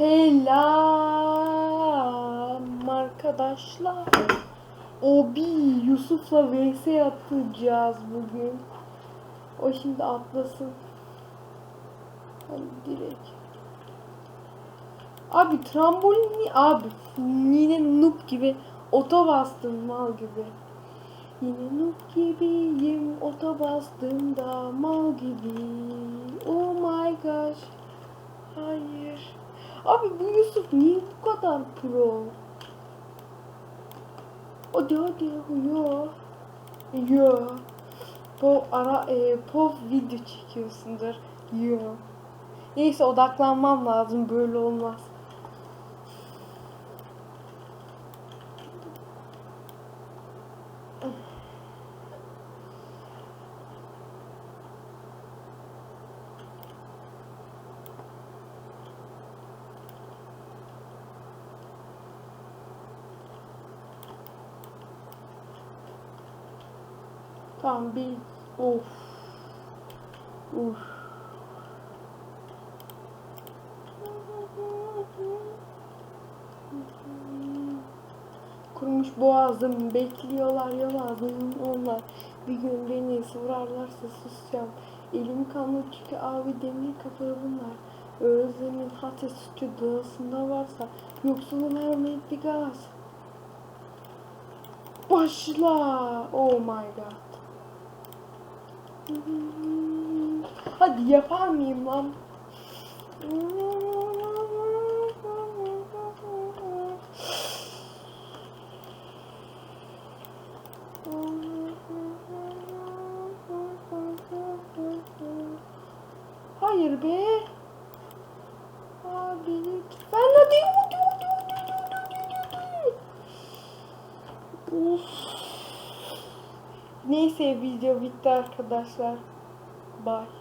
Selam arkadaşlar. Obi Yusuf'la vs yapacağız bugün. O şimdi atlasın. Hadi direkt. Abi trambolin ni- abi yine noob gibi oto bastım mal gibi. Yine noob gibiyim oto bastım da mal gibi. Oh my gosh. Hayır. Abi bu Yusuf niye bu kadar pro? Hadi hadi yo. Yo. Po ara e, pop video çekiyorsundur. Yo. Neyse odaklanmam lazım böyle olmaz. Tamam bir of. Uf. Kurumuş boğazım bekliyorlar yalazım onlar. Bir gün beni vurarlarsa susacağım. Elim kanlı çünkü abi demir kafalı bunlar. Özlemin hatı stüdyosunda varsa yoksulun vermeyip bir gaz. Başla. Oh my god. Hadi yapar mıyım lan? Hayır be. Abi lütfen hadi. Of. Neyse video bitti arkadaşlar. Bye.